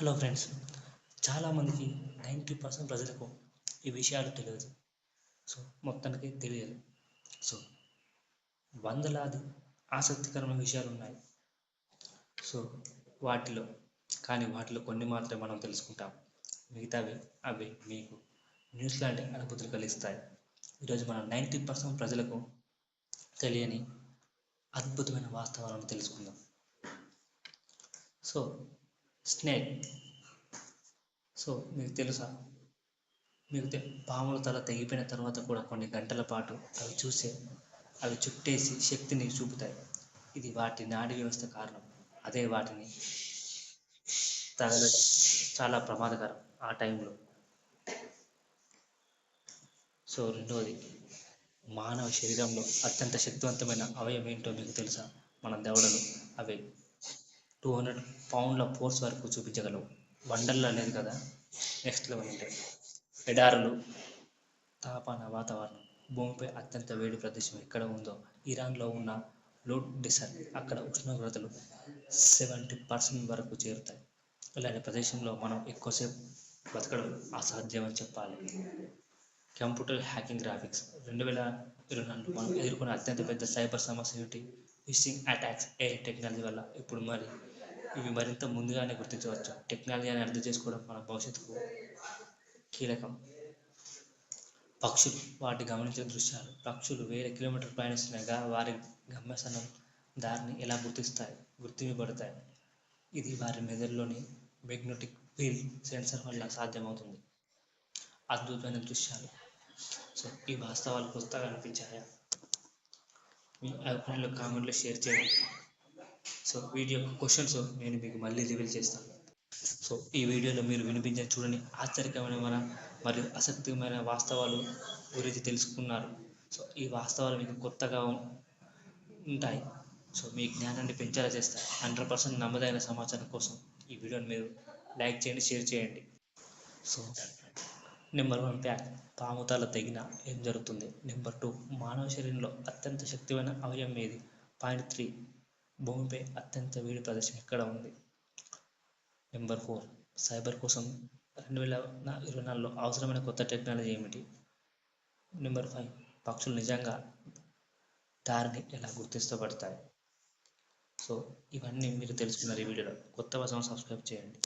Hello friends చాలామందికి ninety percent ప్రజలకు ఈ విషయాలు తెలియదు. సో మొత్తానికి తెలియదు. సో వందలాది ఆసక్తికరమైన విషయాలు ఉన్నాయి. సో వాటిలో కానీ వాటిలో కొన్ని మాత్రమే మనం తెలుసుకుంటాం. మిగతావి అవి మీకు న్యూస్ లాంటి అనుభూతులు కలిగిస్తాయి. ఈరోజు మనం నైంటీ పర్సెంట్ ప్రజలకు తెలియని అద్భుతమైన వాస్తవాలను తెలుసుకుందాం. So snake. సో మీకు తెలుసా? మీకు పాముల తల తెగిపోయిన తర్వాత కూడా కొన్ని గంటల పాటు అవి చూసే అవి చుట్టేసి శక్తిని చూపుతాయి. ఇది వాటి నాడి వ్యవస్థ కారణం. అదే వాటిని తగలడం చాలా ప్రమాదకరం ఆ టైంలో. సో రెండవది మానవ శరీరంలో అత్యంత శక్తివంతమైన అవయవం ఏంటో మీకు తెలుసా? మన దవడలు. అవి టూ హండ్రెడ్ పౌండ్ల ఫోర్స్ వరకు చూపించగలవు. వండర్లా లేదు కదా. నెక్స్ట్ లెవెల్ ఉంటాయి. ఎడారులు తాపాన వాతావరణం భూమిపై అత్యంత వేడి ప్రదేశం ఎక్కడ ఉందో ఇరాన్లో ఉన్న లోడ్ డిసర్ అక్కడ ఉష్ణోగ్రతలు సెవెంటీ పర్సెంట్ వరకు చేరుతాయి. ఇలాంటి ప్రదేశంలో మనం ఎక్కువసేపు బతకడం అసాధ్యం అని చెప్పాలి. Computer hacking graphics. రెండు వేల ఇరవై నాలుగు మనం ఎదుర్కొన్న అత్యంత పెద్ద సైబర్ సమస్య ఏంటి ఫిషింగ్ అటాక్స్ ఏ టెక్నాలజీ వల్ల ఇప్పుడు మరి ఇవి మరింత ముందుగానే గుర్తించవచ్చు. టెక్నాలజీని అర్థం చేసుకోవడం మన భవిష్యత్తుకు కీలకం. పక్షులు వాటి గమనించే దృశ్యాలు పక్షులు వేల కిలోమీటర్లు ప్రయాణిస్తుండగా వారి గమ్యస్థానం దారిని ఎలా గుర్తిస్తాయి గుర్తింపబడతాయి? ఇది వారి మెదడులోని మెగ్నెటిక్ ఫీల్డ్ సెన్సర్ వల్ల సాధ్యమవుతుంది. అద్భుతమైన దృశ్యాలు. సో ఈ వాస్తవాలు పుస్తకాలు అనిపించాయా? మీ అభిప్రాయాలు కామెంట్లో షేర్ చేయండి. సో వీడియో క్వశ్చన్స్ నేను మీకు మళ్ళీ రివీల్ చేస్తాను. సో ఈ వీడియోలో మీరు వినిపించిన చూడని ఆశ్చర్యకరమైన మరియు ఆసక్తికరమైన వాస్తవాలు గురించి తెలుసుకున్నారు. సో ఈ వాస్తవాలు మీకు కొత్తగా ఉంటాయి. సో మీ జ్ఞానాన్ని పెంచేలా చేస్తాయి. హండ్రెడ్ పర్సెంట్ నమ్మదైన సమాచారం కోసం ఈ వీడియోని మీరు లైక్ చేయండి షేర్ చేయండి. So number one pack. పాముతాల తెగిన ఏం జరుగుతుంది? నెంబర్ టూ మానవ శరీరంలో అత్యంత శక్తిమైన అవయవం ఏది? పాయింట్ త్రీ భూమిపై అత్యంత వేడి ప్రదేశం ఎక్కడ ఉంది? నెంబర్ ఫోర్ సైబర్ కోసం రెండు వేల ఇరవై నాలుగులో అవసరమైన కొత్త టెక్నాలజీ ఏమిటి? నెంబర్ ఫైవ్ పక్షులు నిజంగా దారిని ఎలా గుర్తిస్తపడతాయి సో ఇవన్నీ మీరు తెలుసుకున్నారు ఈ వీడియోలో. కొత్త కోసం సబ్స్క్రైబ్ చేయండి.